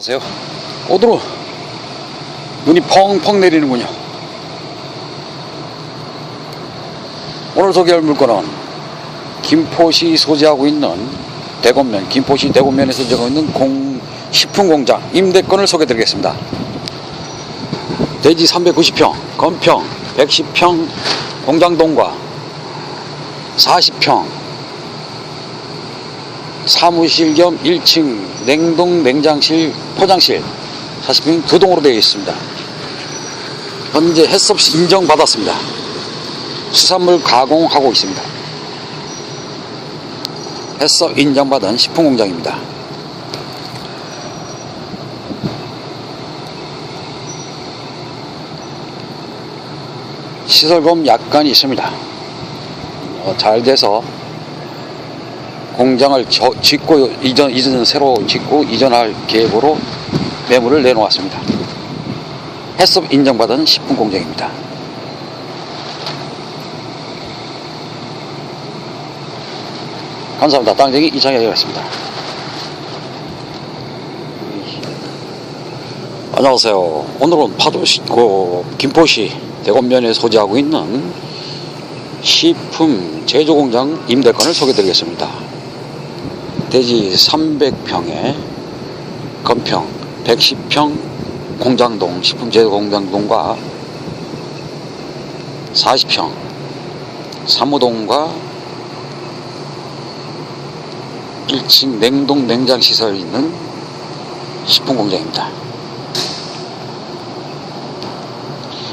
보세요. 오도로 눈이 펑펑 내리는군요. 오늘 소개할 물건은 김포시 소재하고 있는 대건면, 김포시 대건면에서 소재하고 있는 공, 식품 공장 임대권을 소개드리겠습니다. 대지 390평, 건평 110평 공장동과 40평 사무실 겸 1층 냉동 냉장실 포장실 40평 두 동으로 되어 있습니다. 현재 햇섭시 인정받았습니다. 수산물 가공하고 있습니다. 햇섭 인정받은 식품공장입니다. 시설금 약간 있습니다. 어, 잘 돼서 공장을 저- 짓고 이전 이전 새로 짓고 이전할 계획으로 매물을 내놓았습니다. 햇섭 인정받은 식품 공장입니다. 감사합니다. 땅쟁이 이창혁이었습니다. 안녕하세요. 오늘은 파도시, 그, 김포시 대건면에 소재하고 있는 식품 제조공장 임대권을 소개드리겠습니다. 대지 300평에 건평 110평 공장동 식품 제조 공장동과 40평 사무동과 1층 냉동 냉장 시설이 있는 식품 공장입니다.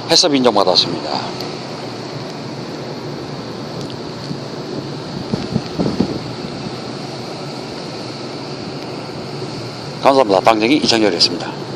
해썹 인정받았습니다. 감사합니다. 당쟁이 이창열이었습니다.